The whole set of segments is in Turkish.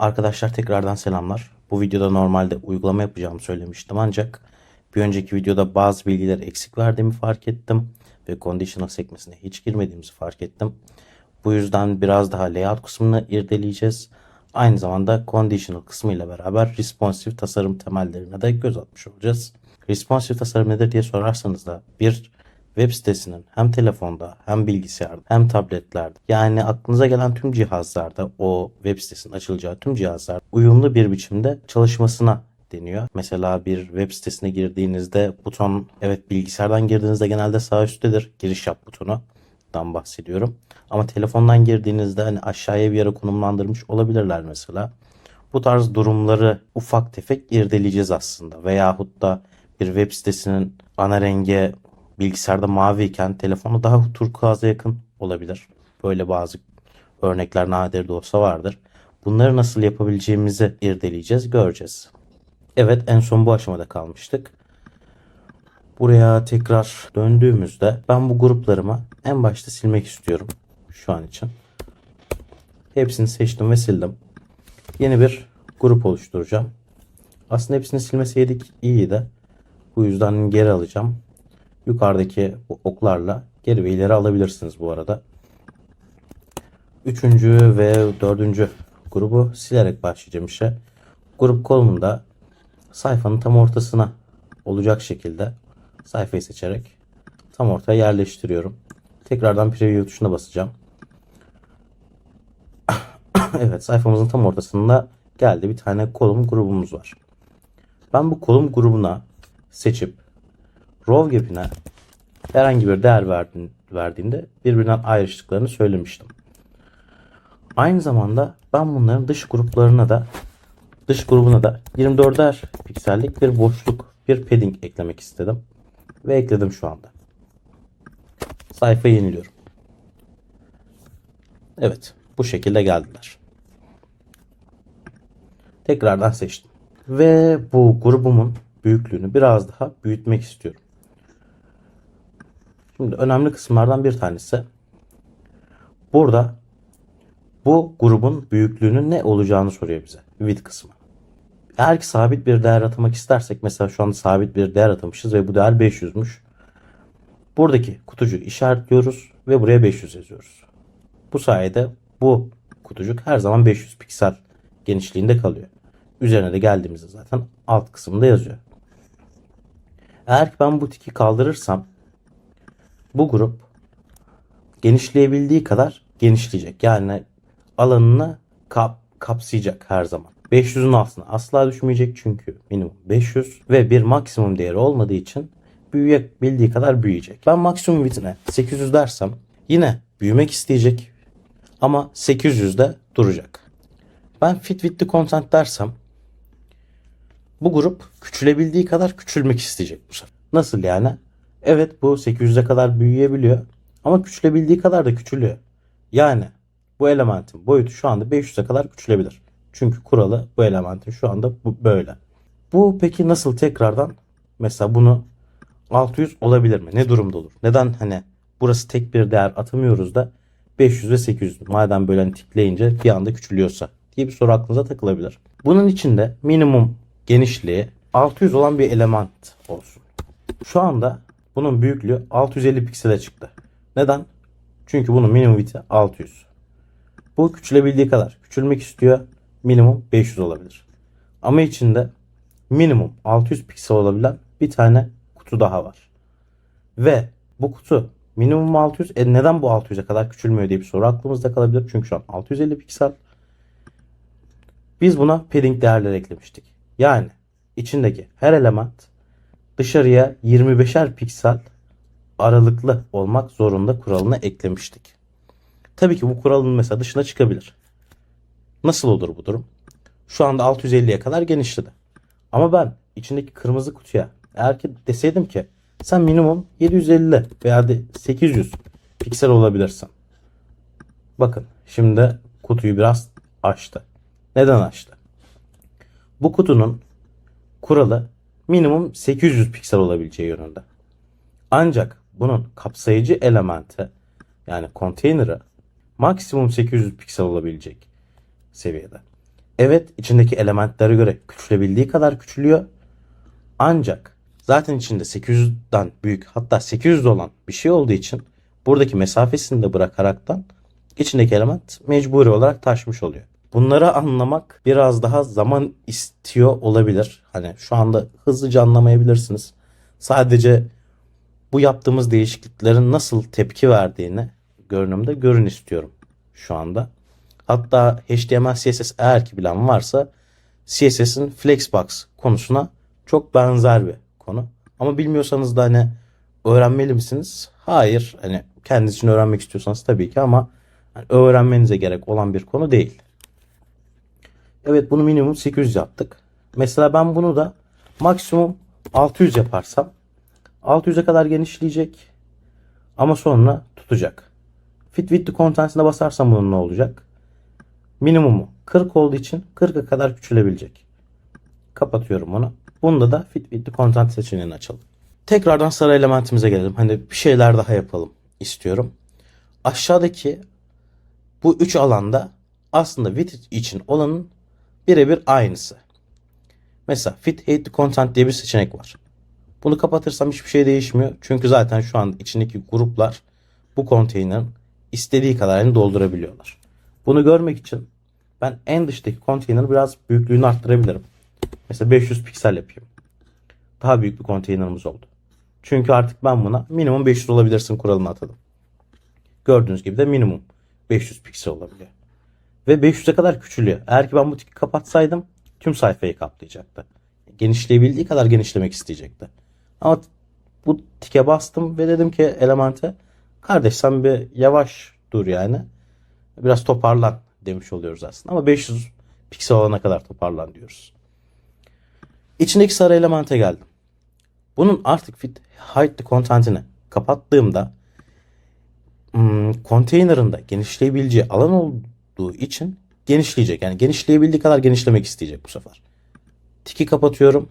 Arkadaşlar tekrardan selamlar. Bu videoda normalde uygulama yapacağımı söylemiştim ancak bir önceki videoda bazı bilgileri eksik verdiğimi fark ettim ve conditional sekmesine hiç girmediğimizi fark ettim. Bu yüzden biraz daha layout kısmını irdeleyeceğiz. Aynı zamanda conditional kısmıyla beraber responsive tasarım temellerine de göz atmış olacağız. Responsive tasarım nedir diye sorarsanız da bir web sitesinin hem telefonda hem bilgisayarda hem tabletlerde yani aklınıza gelen tüm cihazlarda o web sitesinin açılacağı tüm cihazlar uyumlu bir biçimde çalışmasına deniyor. Mesela bir web sitesine girdiğinizde buton evet bilgisayardan girdiğinizde genelde sağ üsttedir giriş yap butonu dan bahsediyorum. Ama telefondan girdiğinizde hani aşağıya bir yere konumlandırmış olabilirler mesela. Bu tarz durumları ufak tefek irdeleyeceğiz aslında. Veyahut da bir web sitesinin ana rengi bilgisayarda mavi iken telefonu daha turkuaza yakın olabilir. Böyle bazı örnekler nadir de olsa vardır. Bunları nasıl yapabileceğimizi irdeleyeceğiz, göreceğiz. Evet en son bu aşamada kalmıştık. Buraya tekrar döndüğümüzde ben bu gruplarımı en başta silmek istiyorum şu an için. Hepsini seçtim ve sildim. Yeni bir grup oluşturacağım. Aslında hepsini silmeseydik iyiydi. Bu yüzden geri alacağım. Yukarıdaki oklarla geri ve ileri alabilirsiniz bu arada. Üçüncü ve dördüncü grubu silerek başlayacağım işe. Grup kolumunda sayfanın tam ortasına olacak şekilde sayfayı seçerek tam ortaya yerleştiriyorum. Tekrardan preview tuşuna basacağım. evet sayfamızın tam ortasında geldi bir tane kolum grubumuz var. Ben bu kolum grubuna seçip row gap'ine herhangi bir değer verdiğin, verdiğinde birbirinden ayrıştıklarını söylemiştim. Aynı zamanda ben bunların dış gruplarına da dış grubuna da 24'er piksellik bir boşluk, bir padding eklemek istedim. Ve ekledim şu anda. Sayfayı yeniliyorum. Evet, bu şekilde geldiler. Tekrardan seçtim. Ve bu grubumun büyüklüğünü biraz daha büyütmek istiyorum. Şimdi önemli kısımlardan bir tanesi. Burada bu grubun büyüklüğünün ne olacağını soruyor bize. Width kısmı. Eğer ki sabit bir değer atamak istersek mesela şu anda sabit bir değer atamışız ve bu değer 500'müş. Buradaki kutucuğu işaretliyoruz ve buraya 500 yazıyoruz. Bu sayede bu kutucuk her zaman 500 piksel genişliğinde kalıyor. Üzerine de geldiğimizde zaten alt kısımda yazıyor. Eğer ki ben bu tiki kaldırırsam bu grup genişleyebildiği kadar genişleyecek. Yani alanını kap, kapsayacak her zaman. 500'ün altına asla düşmeyecek çünkü minimum 500 ve bir maksimum değeri olmadığı için büyüyebildiği kadar büyüyecek. Ben maksimum width'ine 800 dersem yine büyümek isteyecek ama 800'de duracak. Ben fit width'li content dersem bu grup küçülebildiği kadar küçülmek isteyecek bu sefer. Nasıl yani? Evet bu 800'e kadar büyüyebiliyor ama küçülebildiği kadar da küçülüyor. Yani bu elementin boyutu şu anda 500'e kadar küçülebilir. Çünkü kuralı bu elementin şu anda bu böyle. Bu peki nasıl tekrardan mesela bunu 600 olabilir mi? Ne durumda olur? Neden hani burası tek bir değer atamıyoruz da 500 ve 800 madem böyle hani tikleyince bir anda küçülüyorsa diye bir soru aklınıza takılabilir. Bunun için de minimum genişliği 600 olan bir element olsun. Şu anda bunun büyüklüğü 650 piksele çıktı. Neden? Çünkü bunun minimum width'i 600. Bu küçülebildiği kadar küçülmek istiyor. Minimum 500 olabilir. Ama içinde minimum 600 piksel olabilen bir tane kutu daha var. Ve bu kutu minimum 600. E neden bu 600'e kadar küçülmüyor diye bir soru aklımızda kalabilir. Çünkü şu an 650 piksel. Biz buna padding değerler eklemiştik. Yani içindeki her element dışarıya 25'er piksel aralıklı olmak zorunda kuralını eklemiştik. Tabii ki bu kuralın mesela dışına çıkabilir. Nasıl olur bu durum? Şu anda 650'ye kadar genişledi. Ama ben içindeki kırmızı kutuya eğer ki deseydim ki sen minimum 750 veya de 800 piksel olabilirsin. Bakın şimdi kutuyu biraz açtı. Neden açtı? Bu kutunun kuralı minimum 800 piksel olabileceği yönünde. Ancak bunun kapsayıcı elementi yani konteyneri maksimum 800 piksel olabilecek seviyede. Evet içindeki elementlere göre küçülebildiği kadar küçülüyor. Ancak zaten içinde 800'den büyük hatta 800 olan bir şey olduğu için buradaki mesafesini de bırakaraktan içindeki element mecburi olarak taşmış oluyor. Bunları anlamak biraz daha zaman istiyor olabilir. Hani şu anda hızlıca anlamayabilirsiniz. Sadece bu yaptığımız değişikliklerin nasıl tepki verdiğini görünümde görün istiyorum şu anda. Hatta HTML CSS eğer ki bilen varsa CSS'in Flexbox konusuna çok benzer bir konu. Ama bilmiyorsanız da hani öğrenmeli misiniz? Hayır. Hani kendiniz için öğrenmek istiyorsanız tabii ki ama hani öğrenmenize gerek olan bir konu değil. Evet bunu minimum 800 yaptık. Mesela ben bunu da maksimum 600 yaparsam 600'e kadar genişleyecek ama sonra tutacak. Fit with the content'ine basarsam bunun ne olacak? Minimumu 40 olduğu için 40'a kadar küçülebilecek. Kapatıyorum onu. Bunda da fit with the content seçeneğini açalım. Tekrardan sarı elementimize gelelim. Hani bir şeyler daha yapalım istiyorum. Aşağıdaki bu üç alanda aslında fit için olanın birebir aynısı. Mesela fit hate the content diye bir seçenek var. Bunu kapatırsam hiçbir şey değişmiyor. Çünkü zaten şu an içindeki gruplar bu konteynerin istediği kadarını doldurabiliyorlar. Bunu görmek için ben en dıştaki konteynerin biraz büyüklüğünü arttırabilirim. Mesela 500 piksel yapayım. Daha büyük bir konteynerimiz oldu. Çünkü artık ben buna minimum 500 olabilirsin kuralını atadım. Gördüğünüz gibi de minimum 500 piksel olabiliyor. Ve 500'e kadar küçülüyor. Eğer ki ben bu tiki kapatsaydım tüm sayfayı kaplayacaktı. Genişleyebildiği kadar genişlemek isteyecekti. Ama bu tike bastım ve dedim ki elemente kardeş sen bir yavaş dur yani. Biraz toparlan demiş oluyoruz aslında. Ama 500 piksel olana kadar toparlan diyoruz. İçindeki sarı elemente geldim. Bunun artık fit hide the content'ini kapattığımda hmm, konteynerında genişleyebileceği alan olduğu için genişleyecek. Yani genişleyebildiği kadar genişlemek isteyecek bu sefer. Tiki kapatıyorum.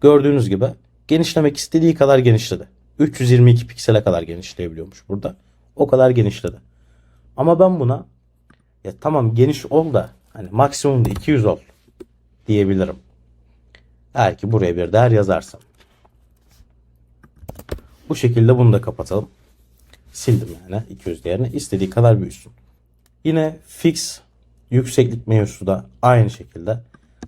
Gördüğünüz gibi genişlemek istediği kadar genişledi. 322 piksele kadar genişleyebiliyormuş burada. O kadar genişledi. Ama ben buna ya tamam geniş ol da hani maksimum da 200 ol diyebilirim. Eğer ki buraya bir değer yazarsam. Bu şekilde bunu da kapatalım. Sildim yani 200 değerini. istediği kadar büyüsün. Yine fix yükseklik mevzusu da aynı şekilde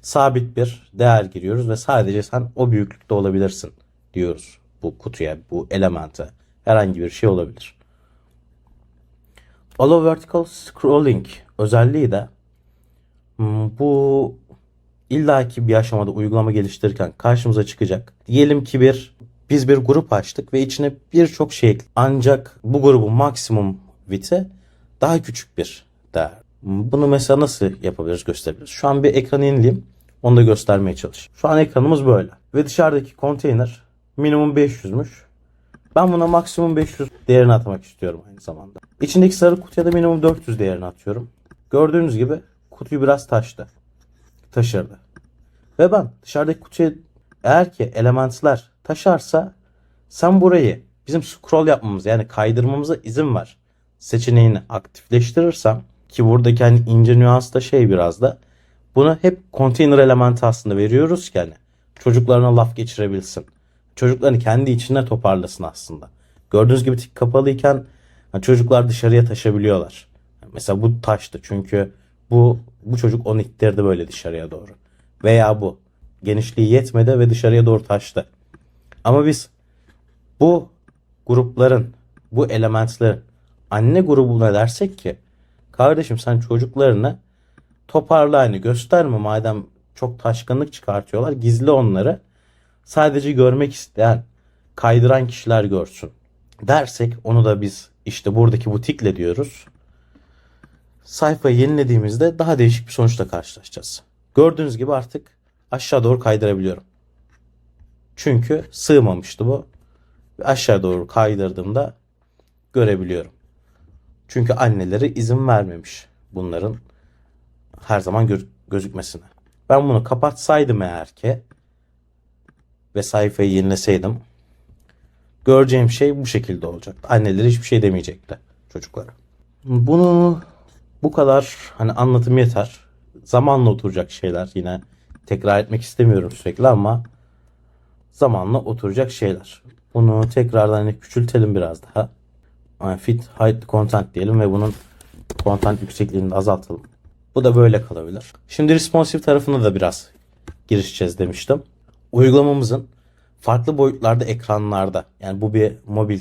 sabit bir değer giriyoruz ve sadece sen o büyüklükte olabilirsin diyoruz bu kutuya, bu elemente. Herhangi bir şey olabilir. Allow Vertical Scrolling özelliği de hmm, bu illaki bir aşamada uygulama geliştirirken karşımıza çıkacak. Diyelim ki bir biz bir grup açtık ve içine birçok şey. Ancak bu grubun maksimum width'i daha küçük bir değer. Bunu mesela nasıl yapabiliriz gösterebiliriz. Şu an bir ekranı inleyeyim. Onu da göstermeye çalış. Şu an ekranımız böyle. Ve dışarıdaki konteyner minimum 500'müş. Ben buna maksimum 500 değerini atmak istiyorum aynı zamanda. İçindeki sarı kutuya da minimum 400 değerini atıyorum. Gördüğünüz gibi kutuyu biraz taştı. Taşırdı. Ve ben dışarıdaki kutuya eğer ki elementler taşarsa sen burayı bizim scroll yapmamız yani kaydırmamıza izin var seçeneğini aktifleştirirsem ki buradaki hani ince nüans da şey biraz da bunu hep container elementi aslında veriyoruz ki hani çocuklarına laf geçirebilsin. Çocuklarını kendi içinde toparlasın aslında. Gördüğünüz gibi tik kapalıyken hani çocuklar dışarıya taşabiliyorlar. Mesela bu taştı çünkü bu bu çocuk onu ittirdi böyle dışarıya doğru. Veya bu genişliği yetmedi ve dışarıya doğru taştı. Ama biz bu grupların, bu elementlerin anne grubuna dersek ki kardeşim sen çocuklarını toparla hani gösterme madem çok taşkınlık çıkartıyorlar gizli onları sadece görmek isteyen kaydıran kişiler görsün dersek onu da biz işte buradaki butikle diyoruz. Sayfayı yenilediğimizde daha değişik bir sonuçla karşılaşacağız. Gördüğünüz gibi artık aşağı doğru kaydırabiliyorum. Çünkü sığmamıştı bu. Aşağı doğru kaydırdığımda görebiliyorum. Çünkü anneleri izin vermemiş bunların her zaman gö- gözükmesine. Ben bunu kapatsaydım eğer ki ve sayfayı yenileseydim göreceğim şey bu şekilde olacaktı. Anneleri hiçbir şey demeyecekti çocuklara. Bunu bu kadar hani anlatım yeter. zamanla oturacak şeyler. Yine tekrar etmek istemiyorum sürekli ama zamanla oturacak şeyler. Bunu tekrardan hani küçültelim biraz daha. Fit height content diyelim ve bunun content yüksekliğini azaltalım. Bu da böyle kalabilir. Şimdi responsive tarafına da biraz girişeceğiz demiştim. Uygulamamızın farklı boyutlarda ekranlarda yani bu bir mobil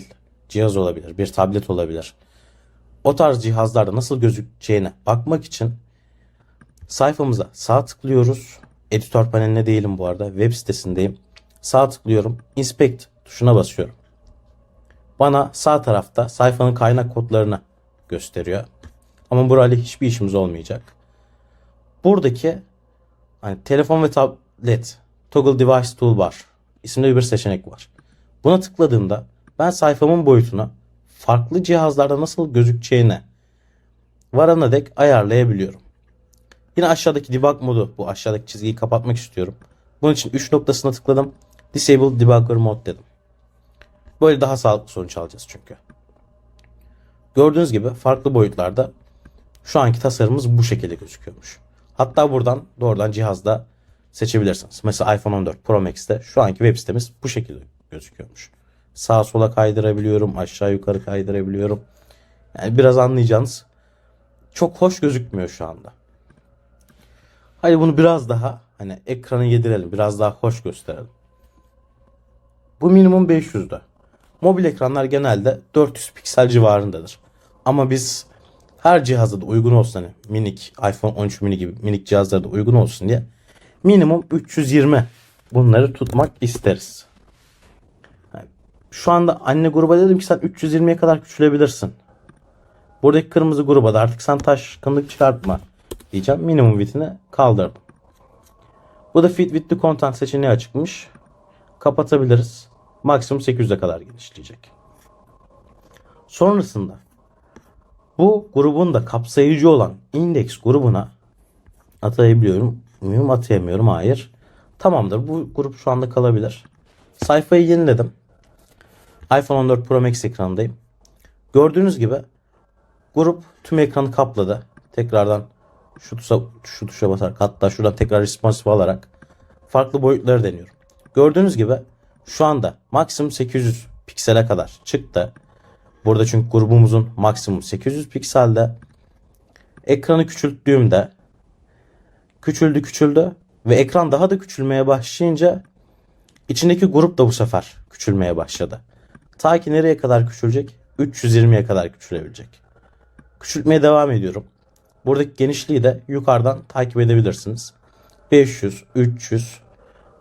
cihaz olabilir, bir tablet olabilir. O tarz cihazlarda nasıl gözükeceğine bakmak için sayfamıza sağ tıklıyoruz. Editör paneline değilim bu arada. Web sitesindeyim. Sağ tıklıyorum. Inspect tuşuna basıyorum. Bana sağ tarafta sayfanın kaynak kodlarını gösteriyor. Ama burayla hiçbir işimiz olmayacak. Buradaki hani telefon ve tablet toggle device toolbar isimli bir seçenek var. Buna tıkladığımda ben sayfamın boyutunu farklı cihazlarda nasıl gözükeceğine varana dek ayarlayabiliyorum. Yine aşağıdaki debug modu bu aşağıdaki çizgiyi kapatmak istiyorum. Bunun için 3 noktasına tıkladım. Disable Debugger Mode dedim. Böyle daha sağlıklı sonuç alacağız çünkü. Gördüğünüz gibi farklı boyutlarda şu anki tasarımımız bu şekilde gözüküyormuş. Hatta buradan doğrudan cihazda seçebilirsiniz. Mesela iPhone 14 Pro Max'te şu anki web sitemiz bu şekilde gözüküyormuş. Sağa sola kaydırabiliyorum, aşağı yukarı kaydırabiliyorum. Yani biraz anlayacağınız çok hoş gözükmüyor şu anda. Hadi bunu biraz daha hani ekranı yedirelim, biraz daha hoş gösterelim. Bu minimum 500'de. Mobil ekranlar genelde 400 piksel civarındadır. Ama biz her cihazda da uygun olsun hani minik iPhone 13 mini gibi minik cihazlarda da uygun olsun diye minimum 320 bunları tutmak isteriz. Yani şu anda anne gruba dedim ki sen 320'ye kadar küçülebilirsin. Buradaki kırmızı gruba da artık sen taşkınlık çıkartma diyeceğim. Minimum bitini kaldırdım. Bu da fit with the content seçeneği açıkmış. Kapatabiliriz. Maksimum 800'e kadar genişleyecek. Sonrasında bu grubun da kapsayıcı olan index grubuna atayabiliyorum muyum? Atayamıyorum. Hayır. Tamamdır. Bu grup şu anda kalabilir. Sayfayı yeniledim. iPhone 14 Pro Max ekranındayım. Gördüğünüz gibi grup tüm ekranı kapladı. Tekrardan şu tuşa, şu tuşa basarak hatta şuradan tekrar responsive alarak farklı boyutları deniyorum. Gördüğünüz gibi şu anda maksimum 800 piksele kadar çıktı. Burada çünkü grubumuzun maksimum 800 pikselde. Ekranı küçülttüğümde küçüldü küçüldü ve ekran daha da küçülmeye başlayınca içindeki grup da bu sefer küçülmeye başladı. Ta ki nereye kadar küçülecek? 320'ye kadar küçülebilecek. Küçültmeye devam ediyorum. Buradaki genişliği de yukarıdan takip edebilirsiniz. 500, 300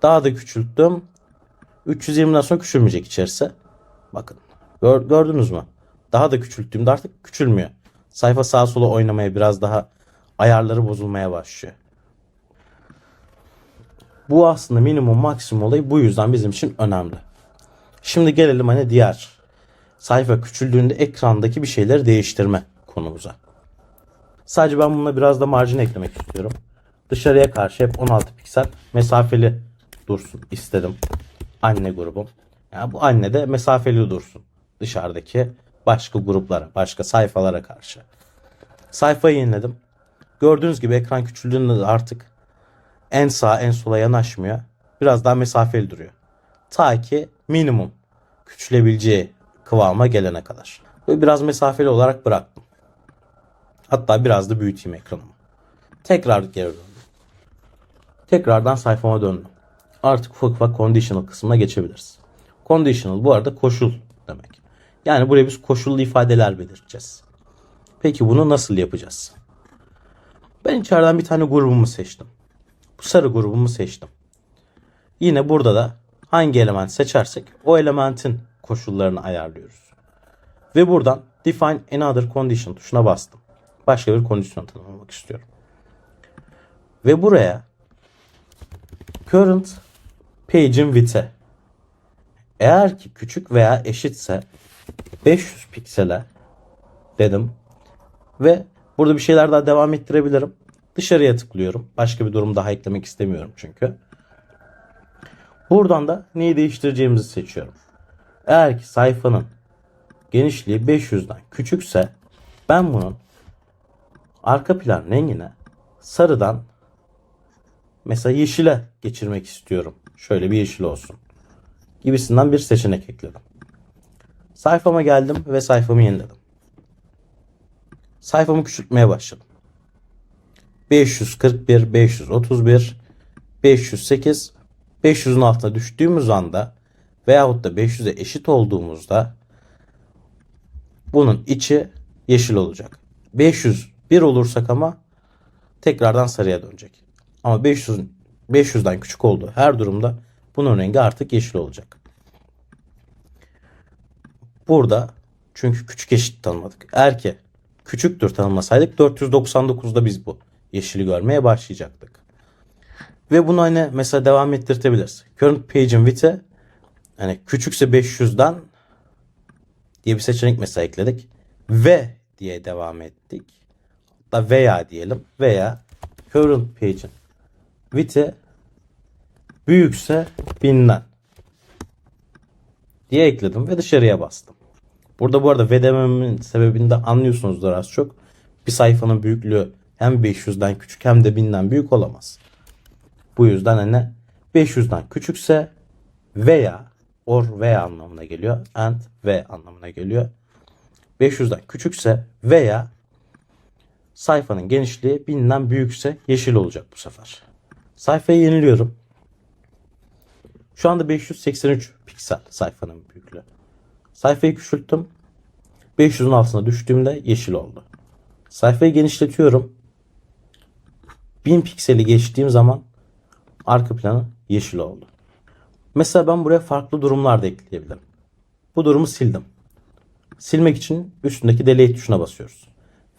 daha da küçülttüm. 320'den sonra küçülmeyecek içerisi. Bakın gör, gördünüz mü? Daha da küçülttüğümde artık küçülmüyor. Sayfa sağa sola oynamaya biraz daha ayarları bozulmaya başlıyor. Bu aslında minimum maksimum olayı bu yüzden bizim için önemli. Şimdi gelelim hani diğer sayfa küçüldüğünde ekrandaki bir şeyleri değiştirme konumuza. Sadece ben bununla biraz da marjin eklemek istiyorum. Dışarıya karşı hep 16 piksel mesafeli dursun istedim. Anne grubum. Yani bu anne de mesafeli dursun. Dışarıdaki başka gruplara, başka sayfalara karşı. Sayfayı yeniledim. Gördüğünüz gibi ekran küçüldüğünde de artık en sağa en sola yanaşmıyor. Biraz daha mesafeli duruyor. Ta ki minimum küçülebileceği kıvama gelene kadar. Ve biraz mesafeli olarak bıraktım. Hatta biraz da büyüteyim ekranımı. Tekrar geri döndüm. Tekrardan sayfama döndüm. Artık ufak ufak conditional kısmına geçebiliriz. Conditional bu arada koşul demek. Yani buraya biz koşullu ifadeler belirteceğiz. Peki bunu nasıl yapacağız? Ben içeriden bir tane grubumu seçtim. Bu sarı grubumu seçtim. Yine burada da hangi element seçersek o elementin koşullarını ayarlıyoruz. Ve buradan define another condition tuşuna bastım. Başka bir kondisyon tanımlamak istiyorum. Ve buraya current page'in width'e eğer ki küçük veya eşitse 500 piksele dedim ve burada bir şeyler daha devam ettirebilirim. Dışarıya tıklıyorum. Başka bir durum daha eklemek istemiyorum çünkü. Buradan da neyi değiştireceğimizi seçiyorum. Eğer ki sayfanın genişliği 500'den küçükse ben bunun arka plan rengine sarıdan mesela yeşile geçirmek istiyorum. Şöyle bir yeşil olsun. Gibisinden bir seçenek ekledim. Sayfama geldim ve sayfamı yeniledim. Sayfamı küçültmeye başladım. 541, 531, 508, 500'ün altına düştüğümüz anda veyahut da 500'e eşit olduğumuzda bunun içi yeşil olacak. 501 olursak ama tekrardan sarıya dönecek. Ama 500 500'den küçük olduğu her durumda bunun rengi artık yeşil olacak. Burada çünkü küçük eşit tanımladık. Eğer ki küçüktür tanımlasaydık 499'da biz bu yeşili görmeye başlayacaktık. Ve bunu hani mesela devam ettirtebiliriz. Current page'in width'e hani küçükse 500'den diye bir seçenek mesela ekledik. Ve diye devam ettik. Hatta veya diyelim. Veya current page'in width'e büyükse 1000'den diye ekledim ve dışarıya bastım. Burada bu arada ve dememin sebebini de anlıyorsunuzdur az çok. Bir sayfanın büyüklüğü hem 500'den küçük hem de 1000'den büyük olamaz. Bu yüzden hani 500'den küçükse veya or veya anlamına geliyor. And ve anlamına geliyor. 500'den küçükse veya sayfanın genişliği 1000'den büyükse yeşil olacak bu sefer. Sayfayı yeniliyorum. Şu anda 583 piksel sayfanın büyüklüğü. Sayfayı küçülttüm. 500'ün altına düştüğümde yeşil oldu. Sayfayı genişletiyorum. 1000 pikseli geçtiğim zaman arka planı yeşil oldu. Mesela ben buraya farklı durumlar da ekleyebilirim. Bu durumu sildim. Silmek için üstündeki delete tuşuna basıyoruz.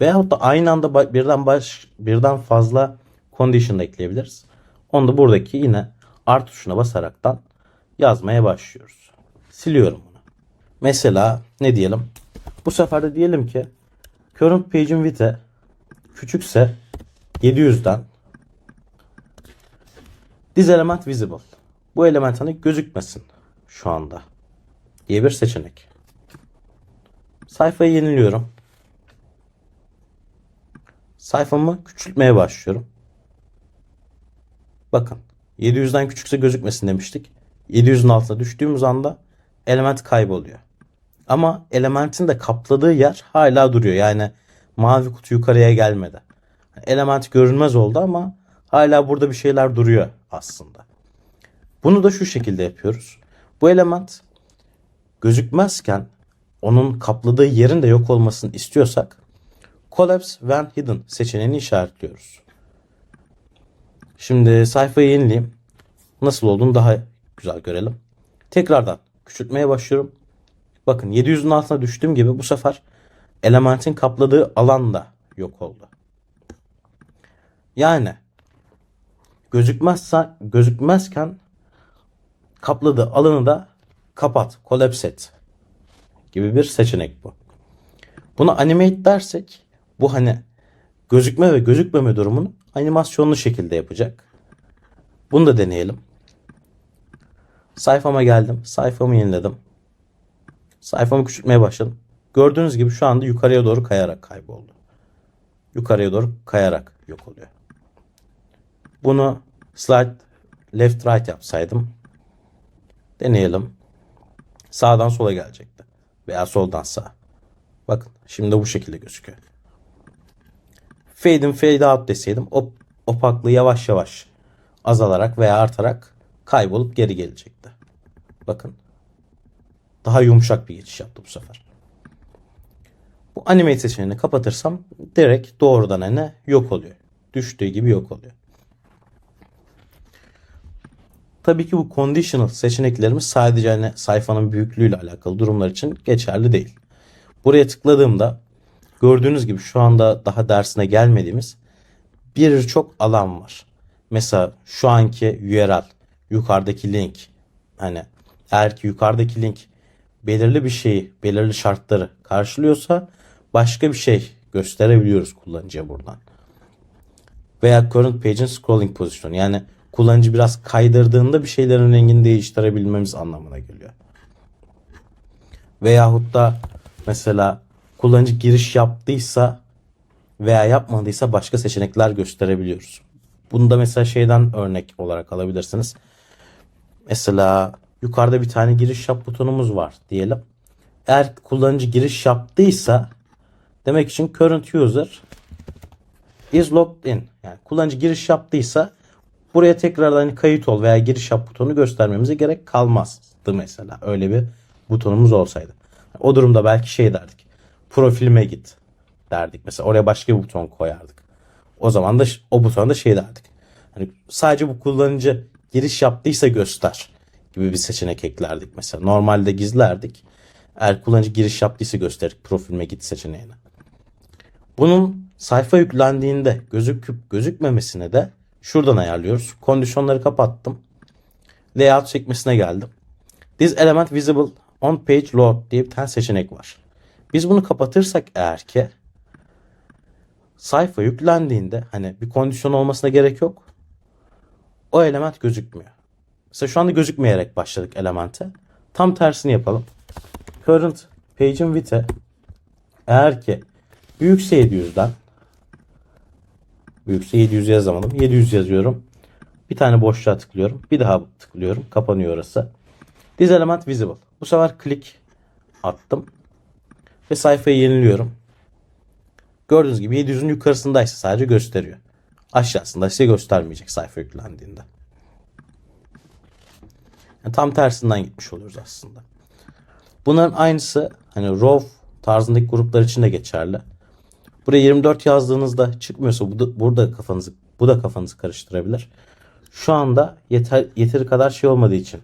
Veyahut da aynı anda birden baş birden fazla condition ekleyebiliriz. Onu da buradaki yine artı tuşuna basaraktan yazmaya başlıyoruz. Siliyorum bunu. Mesela ne diyelim? Bu sefer de diyelim ki current page'in width'e küçükse 700'den This element visible. Bu element hani gözükmesin şu anda diye bir seçenek. Sayfayı yeniliyorum. Sayfamı küçültmeye başlıyorum. Bakın 700'den küçükse gözükmesin demiştik. 700'ün altına düştüğümüz anda element kayboluyor. Ama elementin de kapladığı yer hala duruyor. Yani mavi kutu yukarıya gelmedi. Element görünmez oldu ama hala burada bir şeyler duruyor aslında. Bunu da şu şekilde yapıyoruz. Bu element gözükmezken onun kapladığı yerin de yok olmasını istiyorsak Collapse when hidden seçeneğini işaretliyoruz. Şimdi sayfayı yenileyim. Nasıl olduğunu daha güzel görelim. Tekrardan küçültmeye başlıyorum. Bakın 700'ün altına düştüğüm gibi bu sefer elementin kapladığı alan da yok oldu. Yani gözükmezse gözükmezken kapladığı alanı da kapat, collapse et gibi bir seçenek bu. Bunu animate dersek bu hani gözükme ve gözükmeme durumunu animasyonlu şekilde yapacak. Bunu da deneyelim. Sayfama geldim. Sayfamı yeniledim. Sayfamı küçültmeye başladım. Gördüğünüz gibi şu anda yukarıya doğru kayarak kayboldu. Yukarıya doğru kayarak yok oluyor. Bunu slide left right yapsaydım deneyelim. Sağdan sola gelecekti. Veya soldan sağa. Bakın şimdi bu şekilde gözüküyor. Fade in fade out deseydim op opaklığı yavaş yavaş azalarak veya artarak kaybolup geri gelecekti. Bakın. Daha yumuşak bir geçiş yaptı bu sefer. Bu animate seçeneğini kapatırsam direkt doğrudan hani yok oluyor. Düştüğü gibi yok oluyor. Tabii ki bu conditional seçeneklerimiz sadece hani sayfanın büyüklüğüyle alakalı durumlar için geçerli değil. Buraya tıkladığımda gördüğünüz gibi şu anda daha dersine gelmediğimiz birçok alan var. Mesela şu anki URL, yukarıdaki link. Hani eğer ki yukarıdaki link belirli bir şeyi, belirli şartları karşılıyorsa başka bir şey gösterebiliyoruz kullanıcıya buradan. Veya current page'in scrolling pozisyonu. Yani kullanıcı biraz kaydırdığında bir şeylerin rengini değiştirebilmemiz anlamına geliyor. Veyahut da mesela kullanıcı giriş yaptıysa veya yapmadıysa başka seçenekler gösterebiliyoruz. Bunu da mesela şeyden örnek olarak alabilirsiniz. Mesela yukarıda bir tane giriş yap butonumuz var diyelim. Eğer kullanıcı giriş yaptıysa demek için current user is logged in. Yani kullanıcı giriş yaptıysa buraya tekrardan hani kayıt ol veya giriş yap butonu göstermemize gerek kalmazdı mesela. Öyle bir butonumuz olsaydı. O durumda belki şey derdik. Profilime git derdik. Mesela oraya başka bir buton koyardık. O zaman da o butona da şey derdik. Hani sadece bu kullanıcı giriş yaptıysa göster gibi bir seçenek eklerdik mesela. Normalde gizlerdik. Eğer kullanıcı giriş yaptıysa gösterir profilime git seçeneğini. Bunun sayfa yüklendiğinde gözüküp gözükmemesine de şuradan ayarlıyoruz. Kondisyonları kapattım. Layout sekmesine geldim. This element visible on page load diye bir tane seçenek var. Biz bunu kapatırsak eğer ki sayfa yüklendiğinde hani bir kondisyon olmasına gerek yok. O element gözükmüyor. Mesela şu anda gözükmeyerek başladık elemente. Tam tersini yapalım. Current page'in width'e eğer ki büyükse 700'den büyükse 700 yazamadım. 700 yazıyorum. Bir tane boşluğa tıklıyorum. Bir daha tıklıyorum. Kapanıyor orası. This element visible. Bu sefer click attım. Ve sayfayı yeniliyorum. Gördüğünüz gibi 700'ün yukarısındaysa sadece gösteriyor. Aşağısında ise göstermeyecek sayfa yüklendiğinde. Yani tam tersinden gitmiş oluyoruz aslında. Bunların aynısı hani row tarzındaki gruplar için de geçerli. Buraya 24 yazdığınızda çıkmıyorsa bu da, burada kafanızı bu da kafanızı karıştırabilir. Şu anda yeter yeteri kadar şey olmadığı için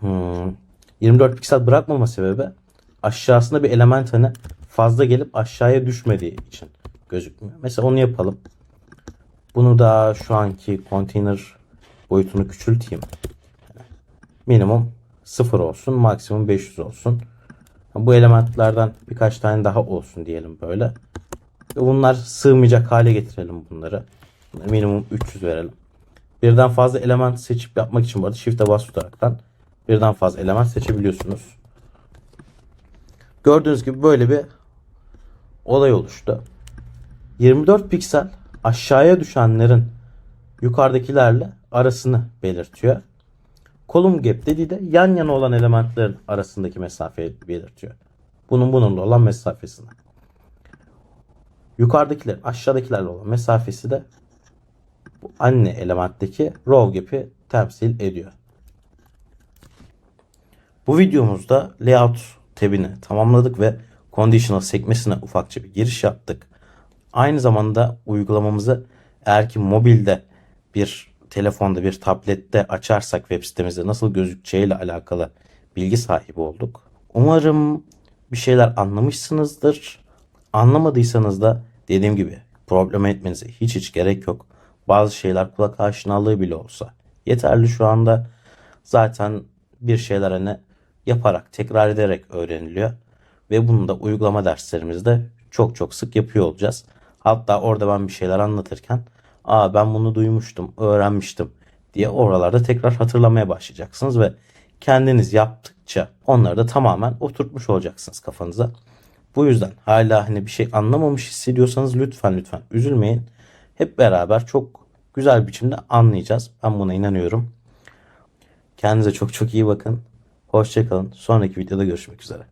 hmm, 24 piksel bırakmama sebebi aşağısında bir element hani fazla gelip aşağıya düşmediği için gözükmüyor. Mesela onu yapalım. Bunu da şu anki container boyutunu küçülteyim. Minimum 0 olsun, maksimum 500 olsun. Bu elementlerden birkaç tane daha olsun diyelim böyle. Bunlar sığmayacak hale getirelim bunları. Minimum 300 verelim. Birden fazla element seçip yapmak için bu arada shift'e bas tutaraktan birden fazla element seçebiliyorsunuz. Gördüğünüz gibi böyle bir olay oluştu. 24 piksel aşağıya düşenlerin yukarıdakilerle arasını belirtiyor. Column gap dediği de yan yana olan elementlerin arasındaki mesafeyi belirtiyor. Bunun bununla olan mesafesini. Yukarıdakiler aşağıdakilerle olan mesafesi de bu anne elementteki row gap'i temsil ediyor. Bu videomuzda layout tabini tamamladık ve conditional sekmesine ufakça bir giriş yaptık. Aynı zamanda uygulamamızı eğer ki mobilde bir telefonda bir tablette açarsak web sitemizde nasıl gözükeceğiyle alakalı bilgi sahibi olduk. Umarım bir şeyler anlamışsınızdır. Anlamadıysanız da dediğim gibi problem etmenize hiç hiç gerek yok. Bazı şeyler kulak aşinalığı bile olsa yeterli şu anda. Zaten bir şeyler hani yaparak, tekrar ederek öğreniliyor. Ve bunu da uygulama derslerimizde çok çok sık yapıyor olacağız. Hatta orada ben bir şeyler anlatırken aa ben bunu duymuştum, öğrenmiştim diye oralarda tekrar hatırlamaya başlayacaksınız ve kendiniz yaptıkça onları da tamamen oturtmuş olacaksınız kafanıza. Bu yüzden hala hani bir şey anlamamış hissediyorsanız lütfen lütfen üzülmeyin. Hep beraber çok güzel biçimde anlayacağız. Ben buna inanıyorum. Kendinize çok çok iyi bakın. Hoşçakalın. Sonraki videoda görüşmek üzere.